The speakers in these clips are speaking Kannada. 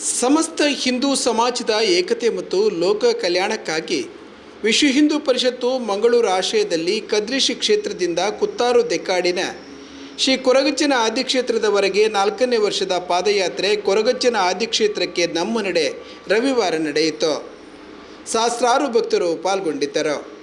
ಸಮಸ್ತ ಹಿಂದೂ ಸಮಾಜದ ಏಕತೆ ಮತ್ತು ಲೋಕ ಕಲ್ಯಾಣಕ್ಕಾಗಿ ವಿಶ್ವ ಹಿಂದೂ ಪರಿಷತ್ತು ಮಂಗಳೂರು ಆಶಯದಲ್ಲಿ ಕದ್ರಿಶಿ ಕ್ಷೇತ್ರದಿಂದ ಕುತ್ತಾರು ದೆಕ್ಕಾಡಿನ ಶ್ರೀ ಕೊರಗಜ್ಜನ ಆದಿಕ್ಷೇತ್ರದವರೆಗೆ ನಾಲ್ಕನೇ ವರ್ಷದ ಪಾದಯಾತ್ರೆ ಕೊರಗಜ್ಜನ ಆದಿಕ್ಷೇತ್ರಕ್ಕೆ ನಮ್ಮ ನಡೆ ರವಿವಾರ ನಡೆಯಿತು. ಸಹಸ್ರಾರು ಭಕ್ತರು ಪಾಲ್ಗೊಂಡಿದ್ದರು.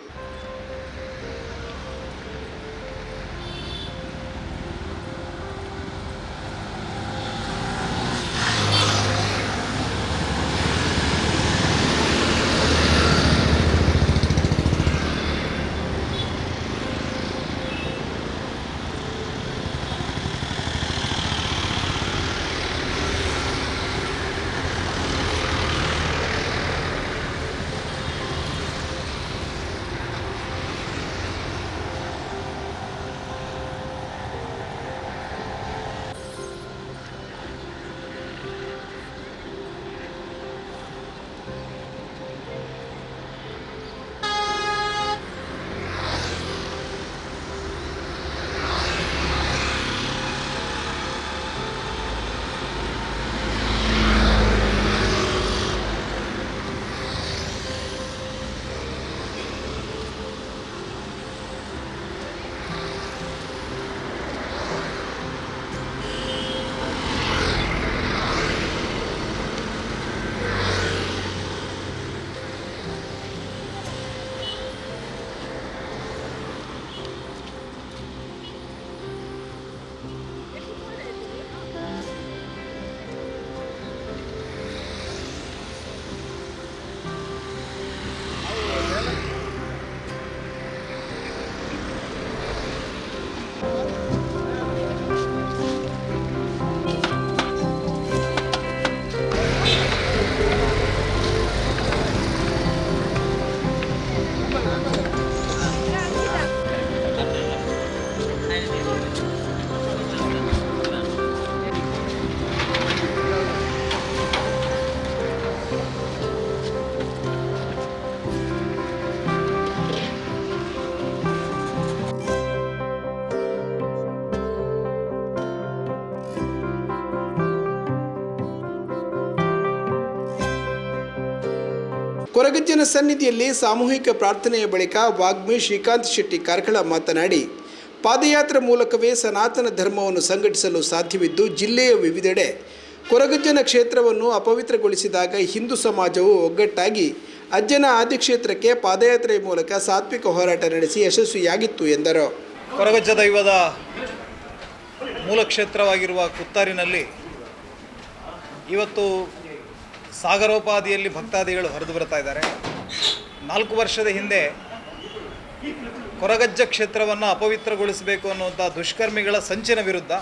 ಕೊರಗಜ್ಜನ ಸನ್ನಿಧಿಯಲ್ಲಿ ಸಾಮೂಹಿಕ ಪ್ರಾರ್ಥನೆಯ ಬಳಿಕ ವಾಗ್ಮಿ ಶ್ರೀಕಾಂತ್ ಶೆಟ್ಟಿ ಕಾರ್ಕಳ ಮಾತನಾಡಿ, ಪಾದಯಾತ್ರೆ ಮೂಲಕವೇ ಸನಾತನ ಧರ್ಮವನ್ನು ಸಂಘಟಿಸಲು ಸಾಧ್ಯವಿದ್ದು, ಜಿಲ್ಲೆಯ ವಿವಿಧೆಡೆ ಕೊರಗಜ್ಜನ ಕ್ಷೇತ್ರವನ್ನು ಅಪವಿತ್ರಗೊಳಿಸಿದಾಗ ಹಿಂದೂ ಸಮಾಜವು ಒಗ್ಗಟ್ಟಾಗಿ ಅಜ್ಜನ ಆದಿಕ್ಷೇತ್ರಕ್ಕೆ ಪಾದಯಾತ್ರೆಯ ಮೂಲಕ ಸಾತ್ವಿಕ ಹೋರಾಟ ನಡೆಸಿ ಯಶಸ್ವಿಯಾಗಿತ್ತು ಎಂದರು. ಕೊರಗಜ್ಜ ದೈವದ ಮೂಲ ಕ್ಷೇತ್ರವಾಗಿರುವ ಕುತ್ತಾರಿನಲ್ಲಿ ಇವತ್ತು ಸಾಗರೋಪಾದಿಯಲ್ಲಿ ಭಕ್ತಾದಿಗಳು ಹರಿದು ಬರ್ತಾ ಇದ್ದಾರೆ. ನಾಲ್ಕು ವರ್ಷದ ಹಿಂದೆ ಕೊರಗಜ್ಜ ಕ್ಷೇತ್ರವನ್ನು ಅಪವಿತ್ರಗೊಳಿಸಬೇಕು ಅನ್ನುವಂಥ ದುಷ್ಕರ್ಮಿಗಳ ಸಂಚಿನ ವಿರುದ್ಧ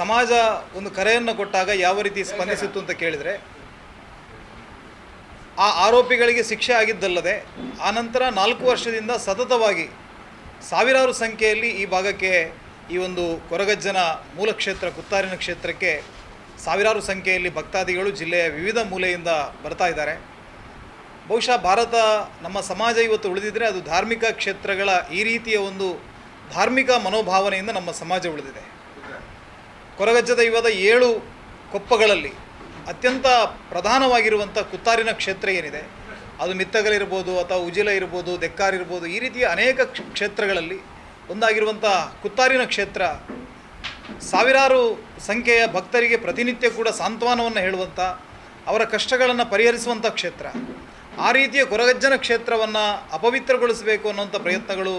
ಸಮಾಜ ಒಂದು ಕರೆಯನ್ನು ಕೊಟ್ಟಾಗ ಯಾವ ರೀತಿ ಸ್ಪಂದಿಸಿತ್ತು ಅಂತ ಕೇಳಿದರೆ, ಆ ಆರೋಪಿಗಳಿಗೆ ಶಿಕ್ಷೆ ಆಗಿದ್ದಲ್ಲದೆ ಆನಂತರ ನಾಲ್ಕು ವರ್ಷದಿಂದ ಸತತವಾಗಿ ಸಾವಿರಾರು ಸಂಖ್ಯೆಯಲ್ಲಿ ಈ ಭಾಗಕ್ಕೆ ಈ ಒಂದು ಕೊರಗಜ್ಜನ ಮೂಲ ಕ್ಷೇತ್ರ, ಕುತ್ತಾರಿನ ಕ್ಷೇತ್ರಕ್ಕೆ ಸಾವಿರಾರು ಸಂಖ್ಯೆಯಲ್ಲಿ ಭಕ್ತಾದಿಗಳು ಜಿಲ್ಲೆಯ ವಿವಿಧ ಮೂಲೆಯಿಂದ ಬರ್ತಾ ಇದ್ದಾರೆ. ಬಹುಶಃ ಭಾರತ ನಮ್ಮ ಸಮಾಜ ಇವತ್ತು ಉಳಿದಿದ್ದರೆ ಅದು ಧಾರ್ಮಿಕ ಕ್ಷೇತ್ರಗಳ ಈ ರೀತಿಯ ಒಂದು ಧಾರ್ಮಿಕ ಮನೋಭಾವನೆಯಿಂದ ನಮ್ಮ ಸಮಾಜ ಉಳಿದಿದೆ. ಕೊರಗಜ್ಜದ ದೈವದ ಏಳು ಕೊಪ್ಪಗಳಲ್ಲಿ ಅತ್ಯಂತ ಪ್ರಧಾನವಾಗಿರುವಂಥ ಕುತ್ತಾರಿನ ಕ್ಷೇತ್ರ ಏನಿದೆ? ಅದು ಮಿತ್ತಗಲಿರ್ಬೋದು ಅಥವಾ ಉಜಿಲ ಇರ್ಬೋದು, ದೆಕ್ಕಾರ್ ಇರ್ಬೋದು ಈ ರೀತಿಯ ಅನೇಕ ಕ್ಷೇತ್ರಗಳಲ್ಲಿ ಒಂದಾಗಿರುವಂಥ ಕುತ್ತಾರಿನ ಕ್ಷೇತ್ರ ಸಾವಿರಾರು ಸಂಖ್ಯೆಯ ಭಕ್ತರಿಗೆ ಪ್ರತಿನಿತ್ಯ ಕೂಡ ಸಾಂತ್ವನವನ್ನು ಹೇಳುವಂಥ, ಅವರ ಕಷ್ಟಗಳನ್ನು ಪರಿಹರಿಸುವಂಥ ಕ್ಷೇತ್ರ. ಆ ರೀತಿಯ ಕೊರಗಜ್ಜನ ಕ್ಷೇತ್ರವನ್ನು ಅಪವಿತ್ರಗೊಳಿಸಬೇಕು ಅನ್ನುವಂಥ ಪ್ರಯತ್ನಗಳು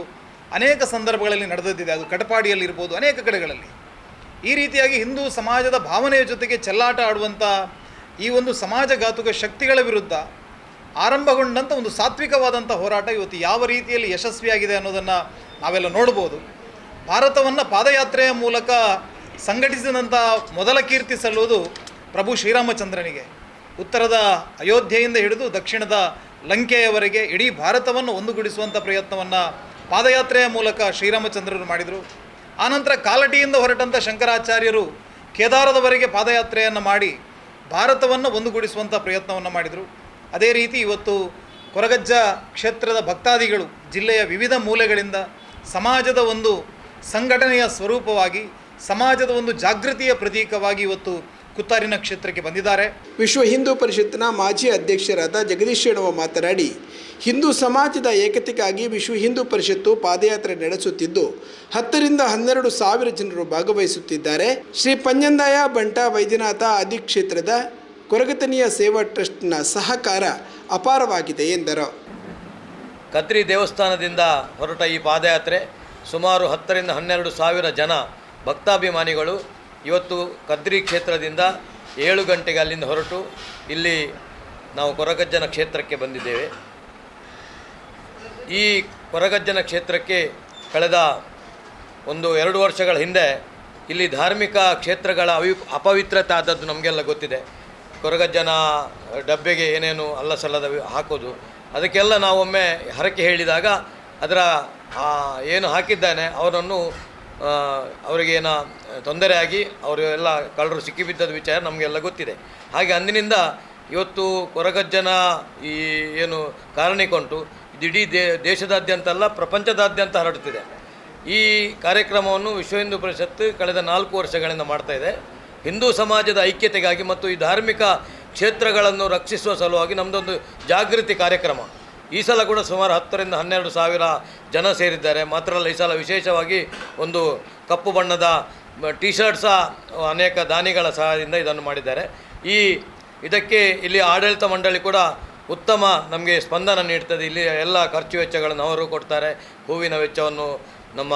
ಅನೇಕ ಸಂದರ್ಭಗಳಲ್ಲಿ ನಡೆದಿದೆ ಅದು ಕಟಪಾಡಿಯಲ್ಲಿರ್ಬೋದು ಅನೇಕ ಕಡೆಗಳಲ್ಲಿ. ಈ ರೀತಿಯಾಗಿ ಹಿಂದೂ ಸಮಾಜದ ಭಾವನೆಯ ಜೊತೆಗೆ ಚೆಲ್ಲಾಟ ಆಡುವಂಥ ಈ ಒಂದು ಸಮಾಜಘಾತುಕ ಶಕ್ತಿಗಳ ವಿರುದ್ಧ ಆರಂಭಗೊಂಡಂಥ ಒಂದು ಸಾತ್ವಿಕವಾದಂಥ ಹೋರಾಟ ಇವತ್ತು ಯಾವ ರೀತಿಯಲ್ಲಿ ಯಶಸ್ವಿಯಾಗಿದೆ ಅನ್ನೋದನ್ನು ನಾವೆಲ್ಲ ನೋಡ್ಬೋದು. ಭಾರತವನ್ನು ಪಾದಯಾತ್ರೆಯ ಮೂಲಕ ಸಂಘಟಿಸಿದಂಥ ಮೊದಲ ಕೀರ್ತಿ ಸಲ್ಲುವುದು ಪ್ರಭು ಶ್ರೀರಾಮಚಂದ್ರನಿಗೆ. ಉತ್ತರದ ಅಯೋಧ್ಯೆಯಿಂದ ಹಿಡಿದು ದಕ್ಷಿಣದ ಲಂಕೆಯವರೆಗೆ ಇಡೀ ಭಾರತವನ್ನು ಒಂದುಗೂಡಿಸುವಂಥ ಪ್ರಯತ್ನವನ್ನು ಪಾದಯಾತ್ರೆಯ ಮೂಲಕ ಶ್ರೀರಾಮಚಂದ್ರರು ಮಾಡಿದರು. ಆನಂತರ ಕಾಲಟಿಯಿಂದ ಹೊರಟಂಥ ಶಂಕರಾಚಾರ್ಯರು ಕೇದಾರದವರೆಗೆ ಪಾದಯಾತ್ರೆಯನ್ನು ಮಾಡಿ ಭಾರತವನ್ನು ಒಂದುಗೂಡಿಸುವಂಥ ಪ್ರಯತ್ನವನ್ನು ಮಾಡಿದರು. ಅದೇ ರೀತಿ ಇವತ್ತು ಕೊರಗಜ್ಜ ಕ್ಷೇತ್ರದ ಭಕ್ತಾದಿಗಳು ಜಿಲ್ಲೆಯ ವಿವಿಧ ಮೂಲೆಗಳಿಂದ ಸಮಾಜದ ಒಂದು ಸಂಘಟನೆಯ ಸ್ವರೂಪವಾಗಿ ಸಮಾಜದ ಒಂದು ಜಾಗೃತಿಯ ಪ್ರತೀಕವಾಗಿ ಇವತ್ತು ಕುತ್ತಾರಿನ ಕ್ಷೇತ್ರಕ್ಕೆ ಬಂದಿದ್ದಾರೆ. ವಿಶ್ವ ಹಿಂದೂ ಪರಿಷತ್ತಿನ ಮಾಜಿ ಅಧ್ಯಕ್ಷರಾದ ಜಗದೀಶ್ ಶೆಣವ ಮಾತನಾಡಿ ಹಿಂದೂ ಸಮಾಜದ ಏಕತೆಗಾಗಿ ವಿಶ್ವ ಹಿಂದೂ ಪರಿಷತ್ತು ಪಾದಯಾತ್ರೆ ನಡೆಸುತ್ತಿದ್ದು ಹತ್ತರಿಂದ ಹನ್ನೆರಡು ಸಾವಿರ ಜನರು ಭಾಗವಹಿಸುತ್ತಿದ್ದಾರೆ. ಶ್ರೀ ಪಂಜಂದಾಯ ಬಂಟ ವೈದ್ಯನಾಥ ಅಧಿಕ್ಷೇತ್ರದ ಕೊರಗತನಿಯ ಸೇವಾ ಟ್ರಸ್ಟ್ನ ಸಹಕಾರ ಅಪಾರವಾಗಿದೆ ಎಂದರು. ಕತ್ರಿ ದೇವಸ್ಥಾನದಿಂದ ಹೊರಟ ಈ ಪಾದಯಾತ್ರೆ ಸುಮಾರು ಹತ್ತರಿಂದ ಹನ್ನೆರಡು ಸಾವಿರ ಜನ ಭಕ್ತಾಭಿಮಾನಿಗಳು ಇವತ್ತು ಕದ್ರಿ ಕ್ಷೇತ್ರದಿಂದ ಏಳು ಗಂಟೆಗೆ ಅಲ್ಲಿಂದ ಹೊರಟು ಇಲ್ಲಿ ನಾವು ಕೊರಗಜ್ಜನ ಕ್ಷೇತ್ರಕ್ಕೆ ಬಂದಿದ್ದೇವೆ. ಈ ಕೊರಗಜ್ಜನ ಕ್ಷೇತ್ರಕ್ಕೆ ಕಳೆದ ಒಂದು ಎರಡು ವರ್ಷಗಳ ಹಿಂದೆ ಇಲ್ಲಿ ಧಾರ್ಮಿಕ ಕ್ಷೇತ್ರಗಳ ಅವಿ ಅಪವಿತ್ರತೆ ಆದದ್ದು ನಮಗೆಲ್ಲ ಗೊತ್ತಿದೆ. ಕೊರಗಜ್ಜನ ಡಬ್ಬೆಗೆ ಏನೇನು ಅಲ್ಲ ಸಲ್ಲದ ಹಾಕೋದು, ಅದಕ್ಕೆಲ್ಲ ನಾವೊಮ್ಮೆ ಹರಕೆ ಹೇಳಿದಾಗ ಅದರ ಆ, ಏನು ಹಾಕಿದ್ದಾನೆ, ಅವರನ್ನು ಅವರಿಗೇನ ತೊಂದರೆ ಆಗಿ ಅವರು ಎಲ್ಲ ಕಳ್ಳರು ಸಿಕ್ಕಿಬಿದ್ದದ ವಿಚಾರ ನಮಗೆಲ್ಲ ಗೊತ್ತಿದೆ. ಹಾಗೆ ಅಂದಿನಿಂದ ಇವತ್ತು ಕೊರಗಜ್ಜನ ಈ ಏನು ಕಾರಣಿಕೊಂಟು ಇಡೀ ದೇ, ದೇಶದಾದ್ಯಂತ ಅಲ್ಲ, ಪ್ರಪಂಚದಾದ್ಯಂತ ಹರಡುತ್ತಿದೆ. ಈ ಕಾರ್ಯಕ್ರಮವನ್ನು ವಿಶ್ವ ಹಿಂದೂ ಪರಿಷತ್ತು ಕಳೆದ ನಾಲ್ಕು ವರ್ಷಗಳಿಂದ ಮಾಡ್ತಾ ಇದೆ. ಹಿಂದೂ ಸಮಾಜದ ಐಕ್ಯತೆಗಾಗಿ ಮತ್ತು ಈ ಧಾರ್ಮಿಕ ಕ್ಷೇತ್ರಗಳನ್ನು ರಕ್ಷಿಸುವ ಸಲುವಾಗಿ ನಮ್ಮದೊಂದು ಜಾಗೃತಿ ಕಾರ್ಯಕ್ರಮ. ಈ ಸಲ ಕೂಡ ಸುಮಾರು ಹತ್ತರಿಂದ ಹನ್ನೆರಡು ಸಾವಿರ ಜನ ಸೇರಿದ್ದಾರೆ. ಮಾತ್ರ ಅಲ್ಲ ಈ ಸಲ ವಿಶೇಷವಾಗಿ ಒಂದು ಕಪ್ಪು ಬಣ್ಣದ ಟಿ ಶರ್ಟ್ ಸಹ ಅನೇಕ ದಾನಿಗಳ ಸಹಾಯದಿಂದ ಇದನ್ನು ಮಾಡಿದ್ದಾರೆ. ಈ ಇದಕ್ಕೆ ಇಲ್ಲಿ ಆಡಳಿತ ಮಂಡಳಿ ಕೂಡ ಉತ್ತಮ ನಮಗೆ ಸ್ಪಂದನ ನೀಡ್ತದೆ. ಇಲ್ಲಿ ಎಲ್ಲ ಖರ್ಚು ವೆಚ್ಚಗಳನ್ನು ಅವರು ಕೊಡ್ತಾರೆ. ಹೂವಿನ ವೆಚ್ಚವನ್ನು ನಮ್ಮ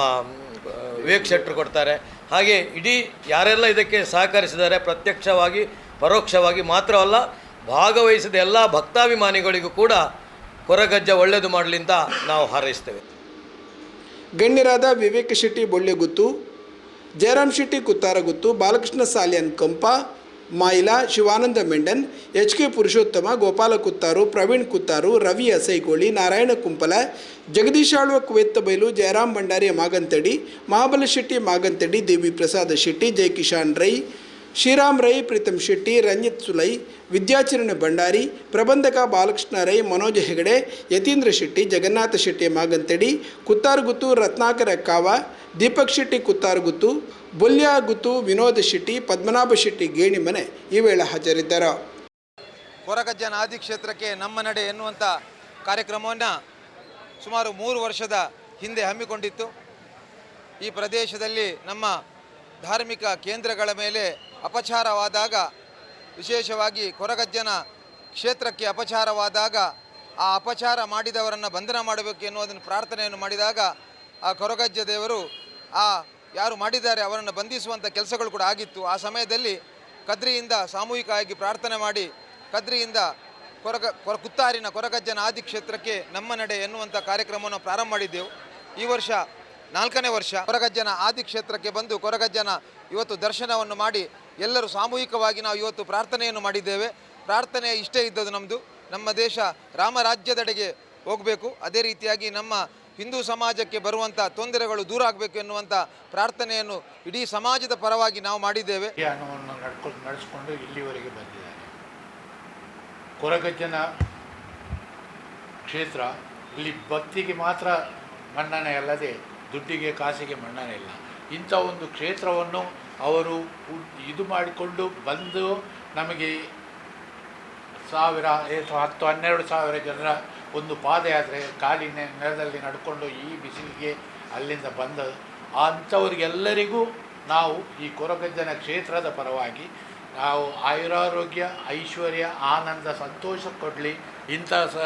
ವಿವೇಕ್ ಕೊಡ್ತಾರೆ. ಹಾಗೆ ಇಡೀ ಯಾರೆಲ್ಲ ಇದಕ್ಕೆ ಸಹಕರಿಸಿದ್ದಾರೆ, ಪ್ರತ್ಯಕ್ಷವಾಗಿ, ಪರೋಕ್ಷವಾಗಿ ಮಾತ್ರವಲ್ಲ, ಭಾಗವಹಿಸಿದ ಎಲ್ಲ ಭಕ್ತಾಭಿಮಾನಿಗಳಿಗೂ ಕೂಡ ಕೊರಗಜ್ಜ ಒಳ್ಳೆಯದು ಮಾಡಲಿ ಅಂತ ನಾವು ಹಾರೈಸ್ತೇವೆ. ಗಣ್ಯರಾದ ವಿವೇಕ ಶೆಟ್ಟಿ ಬೊಳ್ಳೆಗುತ್ತು, ಜಯರಾಮ್ ಶೆಟ್ಟಿ ಕುತ್ತಾರಗುತ್ತು, ಬಾಲಕೃಷ್ಣ ಸಾಲಿಯನ್ ಕಂಪ, ಮಾಯಿಲಾ ಶಿವಾನಂದ ಮೆಂಡನ್, ಎಚ್ ಕೆ ಪುರುಷೋತ್ತಮ, ಗೋಪಾಲ ಕುತ್ತಾರು, ಪ್ರವೀಣ್ ಕುತ್ತಾರು, ರವಿ ಅಸೈಗೋಳಿ, ನಾರಾಯಣ ಕುಂಪಲ ಜಗದೀಶಾಳ್ವ ಕುವೆತ್ತಬೈಲು ಜಯರಾಮ್ ಭಂಡಾರಿ ಮಾಗಂತಡಿ, ಮಹಾಬಲ ಶೆಟ್ಟಿ ಮಾಗಂತಡಿ ದೇವಿ ಪ್ರಸಾದ ಶೆಟ್ಟಿ, ಜಯಕಿಶಾನ್ ರೈ ಶ್ರೀರಾಮ್ ರೈ, ಪ್ರೀತಮ್ ಶೆಟ್ಟಿ, ರಂಜಿತ್ ಸುಲೈ, ವಿದ್ಯಾಚರಣ ಭಂಡಾರಿ, ಪ್ರಬಂಧಕ ಬಾಲಕೃಷ್ಣ ರೈ, ಮನೋಜ್ ಹೆಗಡೆ, ಯತೀಂದ್ರ ಶೆಟ್ಟಿ, ಜಗನ್ನಾಥ ಶೆಟ್ಟಿ ಮಾಗಂತಡಿ ಕುತ್ತಾರ್ಗುತ್ತು ರತ್ನಾಕರ ಕಾವ, ದೀಪಕ್ ಶೆಟ್ಟಿ ಕುತ್ತಾರ್ಗುತ್ತು ಬೊಲ್ಯಾಗುತ್ತು ವಿನೋದ ಶೆಟ್ಟಿ, ಪದ್ಮನಾಭ ಶೆಟ್ಟಿ ಗೇಣಿಮನೆ ಈ ವೇಳೆ ಹಾಜರಿದ್ದರು. ಕೊರಗಜ್ಜನ ಆದಿ ಕ್ಷೇತ್ರಕ್ಕೆ ನಮ್ಮ ನಡೆ ಎನ್ನುವಂಥ ಕಾರ್ಯಕ್ರಮವನ್ನು ಸುಮಾರು ಮೂರು ವರ್ಷದ ಹಿಂದೆ ಹಮ್ಮಿಕೊಂಡಿತ್ತು. ಈ ಪ್ರದೇಶದಲ್ಲಿ ನಮ್ಮ ಧಾರ್ಮಿಕ ಕೇಂದ್ರಗಳ ಮೇಲೆ ಅಪಚಾರವಾದಾಗ, ವಿಶೇಷವಾಗಿ ಕೊರಗಜ್ಜನ ಕ್ಷೇತ್ರಕ್ಕೆ ಅಪಚಾರವಾದಾಗ, ಆ ಅಪಚಾರ ಮಾಡಿದವರನ್ನು ಬಂಧನ ಮಾಡಬೇಕು ಎನ್ನುವುದನ್ನು ಪ್ರಾರ್ಥನೆಯನ್ನು ಮಾಡಿದಾಗ, ಆ ಕೊರಗಜ್ಜ ದೇವರು, ಆ ಯಾರು ಮಾಡಿದ್ದಾರೆ ಅವರನ್ನು ಬಂಧಿಸುವಂಥ ಕೆಲಸಗಳು ಕೂಡ ಆಗಿತ್ತು. ಆ ಸಮಯದಲ್ಲಿ ಕದ್ರಿಯಿಂದ ಸಾಮೂಹಿಕವಾಗಿ ಪ್ರಾರ್ಥನೆ ಮಾಡಿ, ಕದ್ರಿಯಿಂದ ಕೊರಗ, ಕೊರ, ಕುತ್ತಾರಿನ ಕೊರಗಜ್ಜನ ಆದಿ ಕ್ಷೇತ್ರಕ್ಕೆ ನಮ್ಮ ನಡೆ ಎನ್ನುವಂಥ ಕಾರ್ಯಕ್ರಮವನ್ನು ಪ್ರಾರಂಭ ಮಾಡಿದ್ದೆವು. ಈ ವರ್ಷ ನಾಲ್ಕನೇ ವರ್ಷ ಕೊರಗಜ್ಜನ ಆದಿ ಕ್ಷೇತ್ರಕ್ಕೆ ಬಂದು ಕೊರಗಜ್ಜನ ಇವತ್ತು ದರ್ಶನವನ್ನು ಮಾಡಿ ಎಲ್ಲರೂ ಸಾಮೂಹಿಕವಾಗಿ ನಾವು ಇವತ್ತು ಪ್ರಾರ್ಥನೆಯನ್ನು ಮಾಡಿದ್ದೇವೆ. ಪ್ರಾರ್ಥನೆ ಇಷ್ಟೇ ಇದ್ದದ್ದು ನಮ್ಮದು ನಮ್ಮ ದೇಶ ರಾಮರಾಜ್ಯದೆಡೆಗೆ ಹೋಗಬೇಕು. ಅದೇ ರೀತಿಯಾಗಿ ನಮ್ಮ ಹಿಂದೂ ಸಮಾಜಕ್ಕೆ ಬರುವಂಥ ತೊಂದರೆಗಳು ದೂರ ಆಗಬೇಕು ಎನ್ನುವಂಥ ಪ್ರಾರ್ಥನೆಯನ್ನು ಇಡೀ ಸಮಾಜದ ಪರವಾಗಿ ನಾವು ಮಾಡಿದ್ದೇವೆ. ನಡೆಸಿಕೊಂಡು ಇಲ್ಲಿವರೆಗೆ ಬಂದಿದ್ದಾರೆ. ಕೊರಗಜ್ಜನ ಕ್ಷೇತ್ರ ಇಲ್ಲಿ ಭಕ್ತಿಗೆ ಮಾತ್ರ ಮನ್ನಣೆ ಅಲ್ಲದೆ ದುಡ್ಡಿಗೆ ಕಾಸಿಗೆ ಮನ್ನಣೆ ಇಲ್ಲ. ಇಂಥ ಒಂದು ಕ್ಷೇತ್ರವನ್ನು ಅವರು ಇದು ಮಾಡಿಕೊಂಡು ಬಂದು ನಮಗೆ ಸಾವಿರ ಹತ್ತು, ಹನ್ನೆರಡು ಸಾವಿರ ಜನರ ಒಂದು ಪಾದಯಾತ್ರೆ ಕಾಲಿ ನೆ- ನೆಲದಲ್ಲಿ ನಡ್ಕೊಂಡು ಈ ಬಿಸಿಲಿಗೆ ಅಲ್ಲಿಂದ ಬಂದ ಅಂಥವ್ರಿಗೆಲ್ಲರಿಗೂ ನಾವು ಈ ಕೊರಗಜ್ಜನ ಕ್ಷೇತ್ರದ ಪರವಾಗಿ ನಾವು ಆಯುರಾರೋಗ್ಯ, ಐಶ್ವರ್ಯ, ಆನಂದ, ಸಂತೋಷ ಕೊಡಲಿ. ಇಂಥ ಸ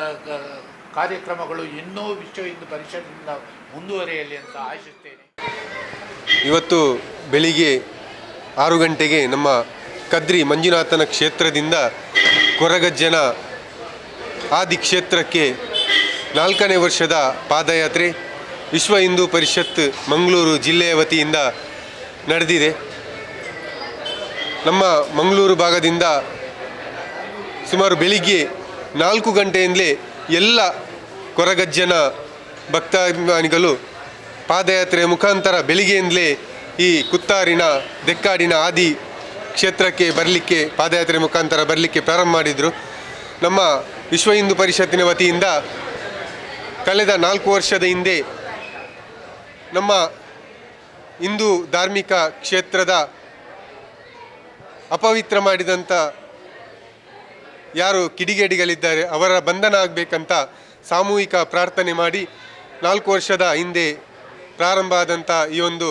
ಕಾರ್ಯಕ್ರಮಗಳು ಇನ್ನೂ ವಿಶ್ವ ಹಿಂದೂ ಪರಿಷತ್ತಿನಿಂದ ಮುಂದುವರಿಯಲಿ ಅಂತ ಆಶಿಸ್ತೇನೆ. ಇವತ್ತು ಬೆಳಿಗ್ಗೆ ಆರು ಗಂಟೆಗೆ ನಮ್ಮ ಕದ್ರಿ ಮಂಜುನಾಥನ ಕ್ಷೇತ್ರದಿಂದ ಕೊರಗಜ್ಜನ ಆದಿ ಕ್ಷೇತ್ರಕ್ಕೆ ನಾಲ್ಕನೇ ವರ್ಷದ ಪಾದಯಾತ್ರೆ ವಿಶ್ವ ಹಿಂದೂ ಪರಿಷತ್ ಮಂಗಳೂರು ಜಿಲ್ಲೆಯ ವತಿಯಿಂದ ನಡೆದಿದೆ. ನಮ್ಮ ಮಂಗಳೂರು ಭಾಗದಿಂದ ಸುಮಾರು ಬೆಳಿಗ್ಗೆ ನಾಲ್ಕು ಗಂಟೆಯಿಂದಲೇ ಎಲ್ಲ ಕೊರಗಜ್ಜನ ಭಕ್ತಾಭಿಮಾನಿಗಳು ಪಾದಯಾತ್ರೆಯ ಮುಖಾಂತರ ಬೆಳಿಗ್ಗೆಯಿಂದಲೇ ಈ ಕುತ್ತಾರಿನ ದೆಕ್ಕಾಡಿನ ಆದಿ ಕ್ಷೇತ್ರಕ್ಕೆ ಬರಲಿಕ್ಕೆ, ಪಾದಯಾತ್ರೆ ಮುಖಾಂತರ ಬರಲಿಕ್ಕೆ ಪ್ರಾರಂಭ ಮಾಡಿದರು. ನಮ್ಮ ವಿಶ್ವ ಹಿಂದೂ ಪರಿಷತ್ತಿನ ವತಿಯಿಂದ ಕಳೆದ ನಾಲ್ಕು ವರ್ಷದ ಹಿಂದೆ ನಮ್ಮ ಹಿಂದೂ ಧಾರ್ಮಿಕ ಕ್ಷೇತ್ರದ ಅಪವಿತ್ರ ಮಾಡಿದಂಥ ಯಾರು ಕಿಡಿಗೇಡಿಗಳಿದ್ದಾರೆ, ಅವರ ಬಂಧನ ಆಗಬೇಕಂತ ಸಾಮೂಹಿಕ ಪ್ರಾರ್ಥನೆ ಮಾಡಿ ನಾಲ್ಕು ವರ್ಷದ ಹಿಂದೆ ಪ್ರಾರಂಭ ಆದಂಥ ಈ ಒಂದು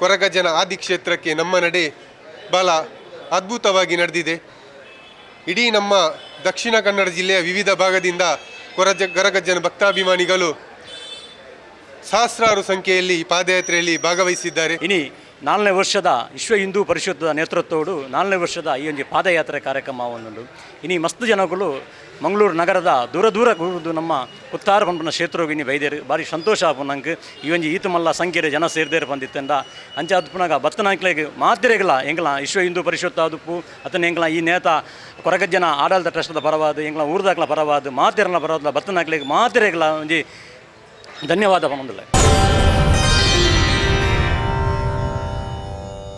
ಕೊರಗಜ್ಜನ ಆದಿಕ್ಷೇತ್ರಕ್ಕೆ ನಮ್ಮ ನಡೆ ಬಹಳ ಅದ್ಭುತವಾಗಿ ನಡೆದಿದೆ. ಇಡೀ ನಮ್ಮ ದಕ್ಷಿಣ ಕನ್ನಡ ಜಿಲ್ಲೆಯ ವಿವಿಧ ಭಾಗದಿಂದ ಕೊರಜ ಕೊರಗಜ್ಜನ ಭಕ್ತಾಭಿಮಾನಿಗಳು ಸಹಸ್ರಾರು ಸಂಖ್ಯೆಯಲ್ಲಿ ಪಾದಯಾತ್ರೆಯಲ್ಲಿ ಭಾಗವಹಿಸಿದ್ದಾರೆ. ಇನಿ ನಾಲ್ಕನೇ ವರ್ಷದ ವಿಶ್ವ ಹಿಂದೂ ಪರಿಷತ್ತದ ನೇತೃತ್ವಡು ನಾಲ್ನೇ ವರ್ಷದ ಈ ಒಂದು ಪಾದಯಾತ್ರೆ ಕಾರ್ಯಕ್ರಮವನ್ನು ಇನಿ ಮಸ್ತ್ ಜನಗಳು ಮಂಗಳೂರು ನಗರದ ದೂರ ದೂರ ಕೂರುದು ನಮ್ಮ ಉತ್ತಾರ ಪಂಪನ ಕ್ಷೇತ್ರವಿನಿ ಬೈದೇರು, ಭಾರಿ ಸಂತೋಷ ಆಪನಂಗೆ ಈ ಒಂದು ಈತ ಮಲ್ಲ ಜನ ಸೇರಿದೇರು ಬಂದಿತ್ತಂದ. ಅಂಚೆ ಅದ್ಪುನಾಗ ಬತ್ತನಾಂಕ್ಲೆಗೆ ಮಾತ್ರೆಗಳ ಎಂಗ್ಲ ವಿಶ್ವ ಹಿಂದೂ ಪರಿಷತ್ ಆದುಪ್ಪು ಅತನ ಎಂಗ್ಲ ಈ ನೇತ ಕೊರಗಜ್ಜನ ಆಡಳಿತ ಟ್ರಸ್ಟದ ಪರವಾದ, ಎಂಗ್ಲ ಊರ್ದಾಕ್ಲ ಪರವಾದ ಮಾತಿರಲ ಪರವಾದ ಬತ್ತನಾಕ್ಲೆಗೆ ಮಾತ್ರೆಗಳ ಒಂಜಿ ಧನ್ಯವಾದ ಪಂದಿಲ್ಲ